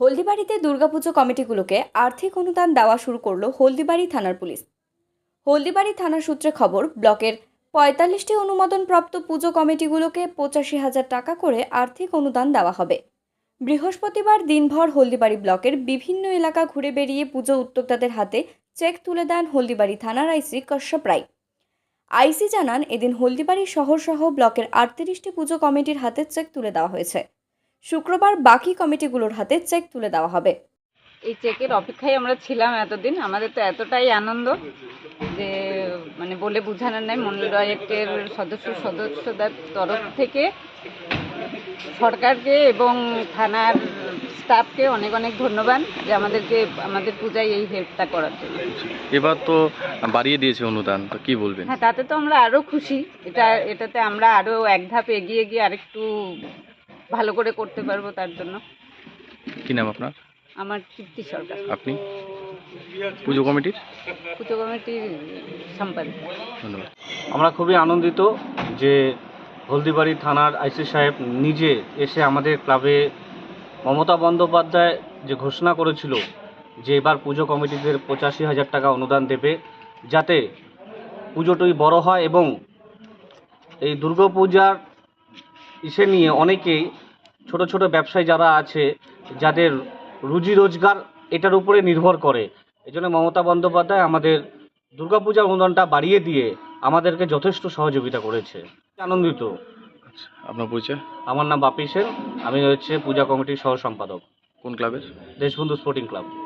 হলদিবাড়িতে দুর্গাপুজো কমিটিগুলোকে আর্থিক অনুদান দেওয়া শুরু করল হলদিবাড়ি থানার পুলিশ। হলদিবাড়ি থানার সূত্রে খবর, ব্লকের পঁয়তাল্লিশটি অনুমোদনপ্রাপ্ত পুজো কমিটিগুলোকে পঁচাশি হাজার টাকা করে আর্থিক অনুদান দেওয়া হবে। বৃহস্পতিবার দিনভর হলদিবাড়ি ব্লকের বিভিন্ন এলাকা ঘুরে বেরিয়ে পুজো উদ্যোক্তাদের হাতে চেক তুলে দেন হলদিবাড়ি থানার আইসি কশ্যপ রায়। আইসি জানান, এদিন হলদিবাড়ি শহর সহ ব্লকের আটত্রিশটি পুজো কমিটির হাতে চেক তুলে দেওয়া হয়েছে। শুক্রবার বাকি কমিটিগুলোর হাতে চেক তুলে দেওয়া হবে। এই চেকের অপেক্ষায় আমরা ছিলাম এতদিন। আমাদের তো এতটাই আনন্দ যে মানে বলে বোঝানোর নাই। মন্ডলায়কের সদস্য সদস্যদের তরফ থেকে সরকারকে এবং থানার স্টাফকে অনেক অনেক ধন্যবাদ যে আমাদেরকে আমাদের পূজায় এই হেল্পটা করার জন্য। এবার তো বাড়িয়ে দিয়েছে অনুদান তো কি বলবেন? হ্যাঁ তাতে তো আমরা আরও খুশি। এটা এটাতে আমরা আরও এক ধাপ এগিয়ে গিয়ে আরেকটু ভালো করে করতে পারব তার জন্য। কি নাম আপনার? আমার তৃপ্তি সরকার। আপনি? পুজো কমিটির? পুজো কমিটির সম্পাদক। ধন্যবাদ। আমরা খুবই আনন্দিত যে হলদিবাড়ি থানার আইসি সাহেব নিজে এসে আমাদের ক্লাবে মমতা বন্দ্যোপাধ্যায় যে ঘোষণা করেছিল যে এবার পুজো কমিটিদের পঁচাশি হাজার টাকা অনুদান দেবে যাতে পুজোটি বড় হয় এবং এই দুর্গাপূজার ইসে নিয়ে অনেকেই ছোট ছোট ব্যবসায়ী যারা আছে যাদের রুজি রোজগার এটার উপরে নির্ভর করে। এই জন্য মমতা বন্দ্যোপাধ্যায় আমাদের দুর্গাপূজার অনুদানটা বাড়িয়ে দিয়ে আমাদেরকে যথেষ্ট সহযোগিতা করেছে। আনন্দিত। আচ্ছা আপনার পরিচয়? আমার নাম বাপি সেন আমি হচ্ছে পূজা কমিটির সহ সম্পাদক কোন ক্লাবের? Deshbandhu sporting club.